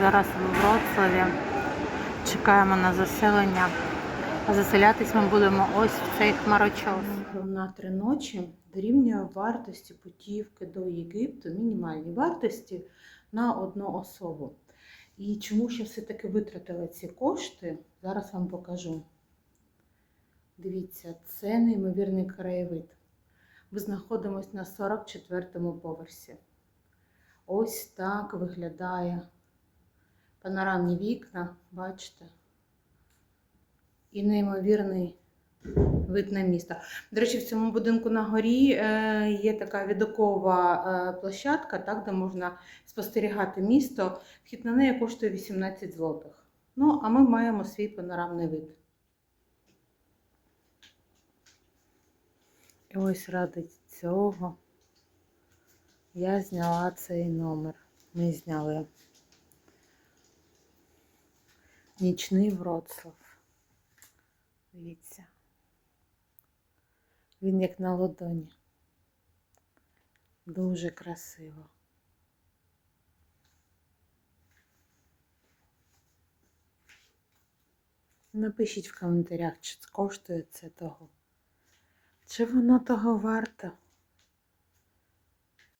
зараз в Вроцлаві. Чекаємо на заселення. А заселятись ми будемо ось в цей хмарочос. На три ночі дорівнює вартості путівки до Єгипту, мінімальній вартості на одну особу. І чому ще все-таки витратили ці кошти, зараз вам покажу. Дивіться, це неймовірний краєвид. Ми знаходимося на 44-му поверсі. Ось так виглядає панорамні вікна, бачите? І неймовірний вид на місто. До речі, в цьому будинку на горі е, є така відокова е, площадка, так, де можна спостерігати місто. Вхід на неї коштує 18 злотих. Ну, а ми маємо свій панорамний вид. І ось ради цього я зняла цей номер. Ми зняли нічний Вроцлав. Дивіться. Він як на ладоні. Дуже красиво. Напишіть в коментарях, чи коштує це того. Чи воно того варто?